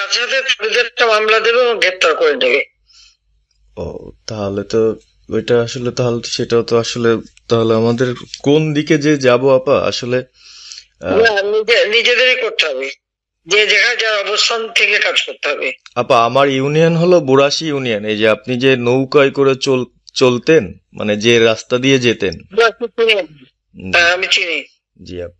সাথে সাথে তাদের একটা মামলা দেবে এবং গ্রেপ্তার করে নেবে। ও তাহলে তো ওইটা আসলে তাহলে সেটাও তো আসলে তাহলে আমাদের কোন দিকে যে যাব আপা? আসলে নিজেদেরই করতে হবে। যে জায়গায় যার অবস্থান থেকে কাজ করতে হবে। আপা আমার ইউনিয়ন হলো বুড়াশি ইউনিয়ন। এই যে আপনি যে নৌকায় করে চল চলতেন মানে যে রাস্তা দিয়ে যেতেন। হ্যাঁ, আমি চিনি। জি আপা।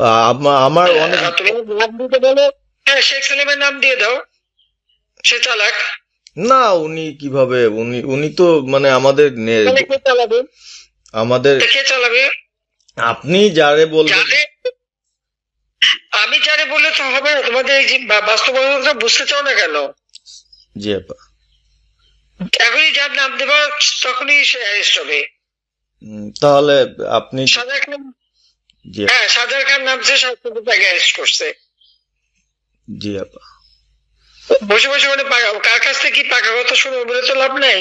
আমার অনেক নাম দিতে বলো। হ্যাঁ শেখ সালিমের নাম দিয়ে দাও। সে চালাক না উনি কীভাবে? উনি উনি তো মানে আমাদের নে- তাহলে কে চালাবে? আমাদের কে চালাবে? আপনি যারে বলবেন আমি যারে বললে তো হবে না। তোমাদের এই বাস্তবতা বুঝতে চাও না কেন? জি আপা। এখনই যার নাম দেবা তখনই সে অ্যারেস্ট হবে তাহলে আপনি হ্যাঁ সাজার খান নামছে তাকে অ্যারেস্ট করছে। জি আপা। বসে বসে মানে কার কাছ থেকে কি পাকা কথা শুনব বলে তো লাভ নেই?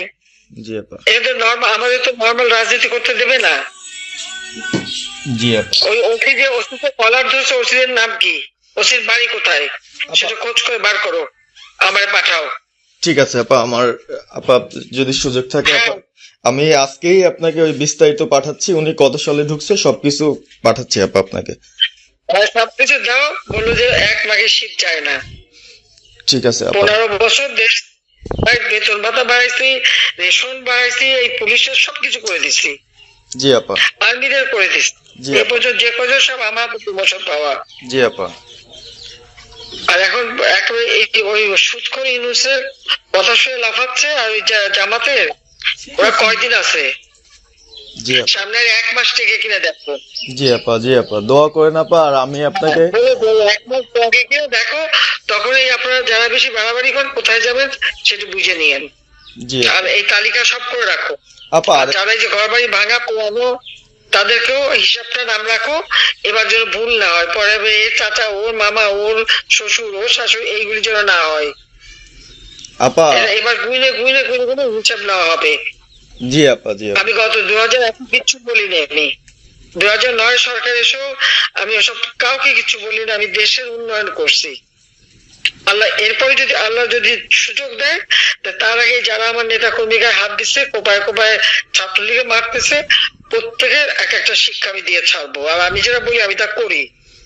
জি আপা। এদের নর্মাল আমাদের তো নর্মাল রাজনীতি করতে দেবে না। জি আপা। ওই ওসি যে ওসিতে কলার ধরছে ওসিদের নাম কি? ওসির বাড়ি কোথায়? সেটা খোঁজ করে বার করো আমারে পাঠাও। ঠিক আছে আপা আমার আপা যদি সুযোগ থাকে আপা। আমি আজকেই আপনাকে ওই বিস্তারিত পাঠাচ্ছি উনি কত সালে ঢুকছে সবকিছু পাঠাচ্ছি আপা আপনাকে। সবকিছু দাও বলল যে এক মাঘের শীত চায় না। ঠিক আছে পনেরো বছর দেশ ভাই বেতন ভাতা বাড়াইছি রেশন বাড়াইছি এই পুলিশের সবকিছু করে দিছি। জি আপা। আর্মিদের করে দিছি। জি এ পর্যন্ত যে কজন সব আমার প্রতি বছর পাওয়া। জি আপা। আর এখন একেবারে এই ওই সুৎখর ইউনুসের কথা শুনে লাফাচ্ছে আর ওই জামাতের ওরা কয়দিন আছে? জি আপা। সামনে এক মাস থেকে কিনা দেখো। জি আপা জি আপা দোয়া করেন আপা আর আমি আপনাকে বলে এক মাস আগে কিনা দেখো তখন এই আপনারা যারা বেশি বাড়াবাড়ি করেন কোথায় যাবেন সেটা বুঝে নিয়েন। জি। আর এই তালিকা সব করে রাখো। আপা যারা এই যে ঘর বাড়ি ভাঙা পোড়ানো তাদেরকেও হিসাবটা নাম রাখো। এবার যেন ভুল না হয়। পরে এর চাচা ওর মামা ওর শ্বশুর ওর শাশুড়ি এইগুলি যেন না হয়। আপা। এবার হিসাব নেওয়া হবে। জি আপা জি আমি গত দু হাজার এক কিচ্ছু বলিনি আমি। দু হাজার নয় সরকার আমি ওসব কাউকে কিছু বলিনি আমি দেশের উন্নয়ন করছি। আল্লাহ এরপরে যদি আল্লাহ যদি সুযোগ দেয় তার আগে যারা আমার নেতা কর্মীকে হাত দিচ্ছে কোপায় কোপায় ছাত্রলীগে মারতেছে প্রত্যেকের এক একটা শিক্ষা আমি দিয়ে ছাড়বো। আর আমি যেটা বলি আমি তা করি।